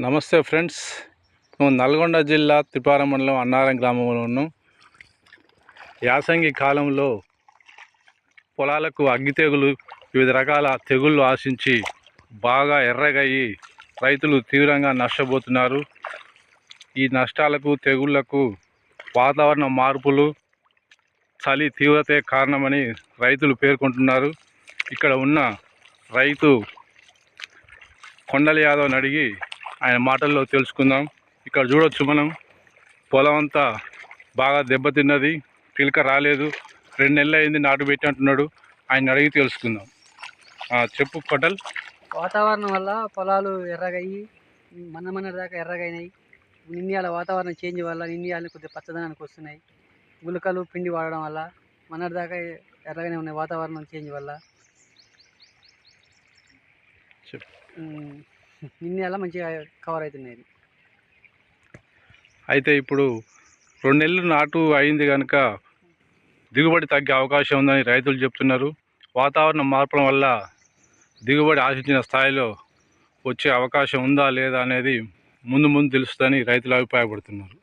నమస్తే ఫ్రెండ్స్. మేము నల్గొండ జిల్లా త్రిపారం మండలం అన్నారం గ్రామంలో ఉన్నాం. యాసంగి కాలంలో పొలాలకు అగ్గి తెగులు వివిధ రకాల తెగుళ్ళు ఆశించి బాగా ఎర్రగయ్యి రైతులు తీవ్రంగా నష్టపోతున్నారు. ఈ నష్టాలకు తెగుళ్ళకు వాతావరణ మార్పులు చలి తీవ్రతే కారణమని రైతులు పేర్కొంటున్నారు. ఇక్కడ ఉన్న రైతు కొండల యాదవ్ని అడిగి ఆయన మాటల్లో తెలుసుకుందాం. ఇక్కడ చూడొచ్చు మనం. పొలం అంతా బాగా దెబ్బతిన్నది పిలక రాలేదు. రెండు నెలలు అయింది నాటు పెట్టి అంటున్నాడు. ఆయన అడిగి తెలుసుకుందాం. చెప్పు కొటల్ వాతావరణం వల్ల పొలాలు ఎర్రగయ్యి మన మన దాకా ఎర్రగైనాయి. నిన్నయాల వాతావరణం చేంజ్ వల్ల నిన్నయాలు కొద్దిగా పచ్చదనానికి వస్తున్నాయి. గులకలు పిండి వాడడం వల్ల మన దాకా ఎర్రగానే ఉన్నాయి వాతావరణం చేంజ్ వల్ల. ఇన్ని మంచిగా కవర్ అవుతున్నాయి అయితే ఇప్పుడు రెండు నెలలు నాటు అయింది కనుక దిగుబడి తగ్గే అవకాశం ఉందని రైతులు చెప్తున్నారు. వాతావరణ మార్పుల వల్ల దిగుబడి ఆశించిన స్థాయిలో వచ్చే అవకాశం ఉందా లేదా అనేది ముందు ముందు తెలుస్తుందని రైతులు అభిప్రాయపడుతున్నారు.